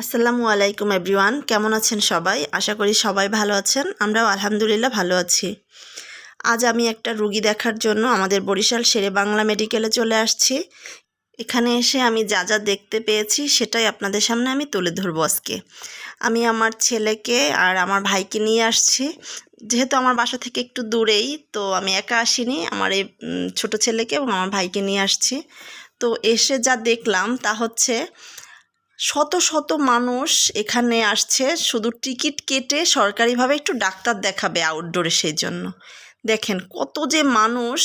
আসসালামু আলাইকুম এভরিওয়ান কেমন আছেন সবাই? আশা করি সবাই ভালো আছেন। আমরাও আলহামদুলিল্লাহ ভালো আছি। আজ আমি একটা রুগী দেখার জন্য আমাদের বরিশাল শেরে বাংলা মেডিকেলে চলে আসছি। এখানে এসে আমি যা যা দেখতে পেয়েছি সেটাই আপনাদের সামনে আমি তুলে ধরবো আজকে। আমি আমার ছেলেকে আর আমার ভাইকে নিয়ে আসছি। যেহেতু আমার বাসা থেকে একটু দূরেই, তো আমি একা আসিনি। আমার এই ছোটো ছেলেকে এবং আমার ভাইকে নিয়ে আসছি। তো এসে যা দেখলাম তা হচ্ছে শত শত মানুষ এখানে আসছে, শুধু টিকিট কেটে সরকারিভাবে একটু ডাক্তার দেখাবে আউটডোরে সেই জন্য। দেখেন কত যে মানুষ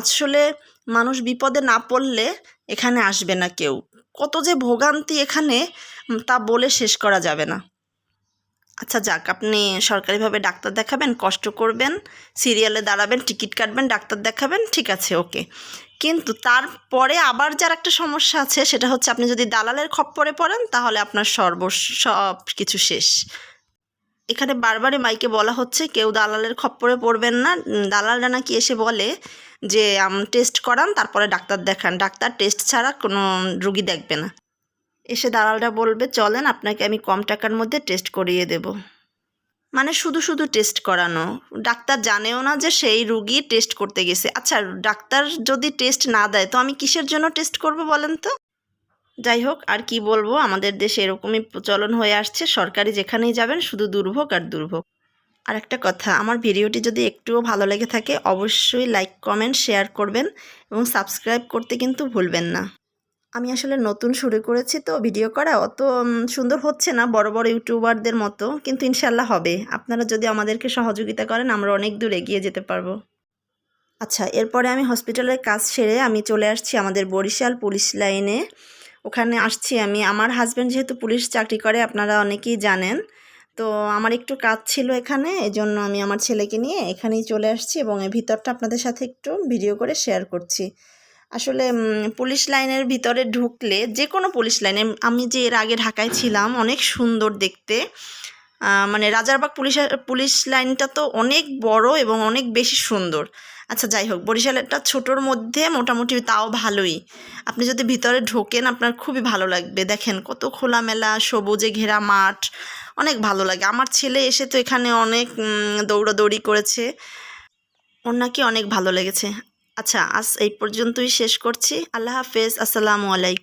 আসলে মানুষ বিপদে না পড়লে এখানে আসবে না কেউ। কত যে ভোগান্তি এখানে তা বলে শেষ করা যাবে না। আচ্ছা যাক, আপনি সরকারিভাবে ডাক্তার দেখাবেন, কষ্ট করবেন, সিরিয়ালে দাঁড়াবেন, টিকিট কাটবেন, ডাক্তার দেখাবেন, ঠিক আছে, ওকে। কিন্তু তারপরে আবার যার একটা সমস্যা আছে, সেটা হচ্ছে আপনি যদি দালালের খপ্পরে পড়েন, তাহলে আপনার সর্ব সব কিছু শেষ। এখানে বারবারই মাইকে বলা হচ্ছে, কেউ দালালের খপ্পরে পড়বেন না। দালালরা নাকি এসে বলে যে টেস্ট করান, তারপরে ডাক্তার দেখান। ডাক্তার টেস্ট ছাড়া কোনো রুগী দেখবে না। এসে দালালরা বলবে, চলেন, আপনাকে আমি কম টাকার মধ্যে টেস্ট করিয়ে দেব। মানে শুধু শুধু টেস্ট করানো। ডাক্তার জানেও না যে সেই রুগী টেস্ট করতে গেছে। আচ্ছা ডাক্তার যদি টেস্ট না দেয়, তো আমি কিসের জন্য টেস্ট করব বলেন তো? যাই হোক, আর কি বলব, আমাদের দেশে এরকমই প্রচলন হয়ে আসছে। সরকারি যেখানেই যাবেন, শুধু দুর্ভোগ আর দুর্ভোগ। আর একটা কথা, আমার ভিডিওটি যদি একটুও ভালো লেগে থাকে, অবশ্যই লাইক কমেন্ট শেয়ার করবেন এবং সাবস্ক্রাইব করতে কিন্তু ভুলবেন না। আমি আসলে নতুন শুরু করেছি তো ভিডিও করা, অত সুন্দর হচ্ছে না বড় বড় ইউটিউবারদের মতো, কিন্তু ইনশাল্লাহ হবে। আপনারা যদি আমাদেরকে সহযোগিতা করেন, আমরা অনেক দূর এগিয়ে যেতে পারব। আচ্ছা এরপরে আমি হসপিটালের কাজ সেরে আমি চলে আসছি আমাদের বরিশাল পুলিশ লাইনে। ওখানে আসছি আমি। আমার হাজব্যান্ড যেহেতু পুলিশ চাকরি করে, আপনারা অনেকেই জানেন। তো আমার একটু কাজ ছিল এখানে, এজন্য আমি আমার ছেলেকে নিয়ে এখানেই চলে আসছি এবং এই ভিতরটা আপনাদের সাথে একটু ভিডিও করে শেয়ার করছি। আসলে পুলিশ লাইনের ভিতরে ঢুকলে যে কোনো পুলিশ লাইনে, আমি যে এর আগে ঢাকায় ছিলাম, অনেক সুন্দর দেখতে। মানে রাজারবাগ পুলিশ পুলিশ লাইনটা তো অনেক বড় এবং অনেক বেশি সুন্দর। আচ্ছা যাই হোক, বরিশালেরটা ছোটোর মধ্যে মোটামুটি তাও ভালোই। আপনি যদি ভিতরে ঢোকেন, আপনার খুবই ভালো লাগবে। দেখেন, কত খোলামেলা, সবুজে ঘেরা মাঠ, অনেক ভালো লাগে। আমার ছেলে এসে তো এখানে অনেক দৌড়াদৌড়ি করেছে। ওর নাকি অনেক ভালো লেগেছে। আচ্ছা আজ এই পর্যন্তই শেষ করছি। আল্লাহ হাফেজ আসসালামু আলাইকুম।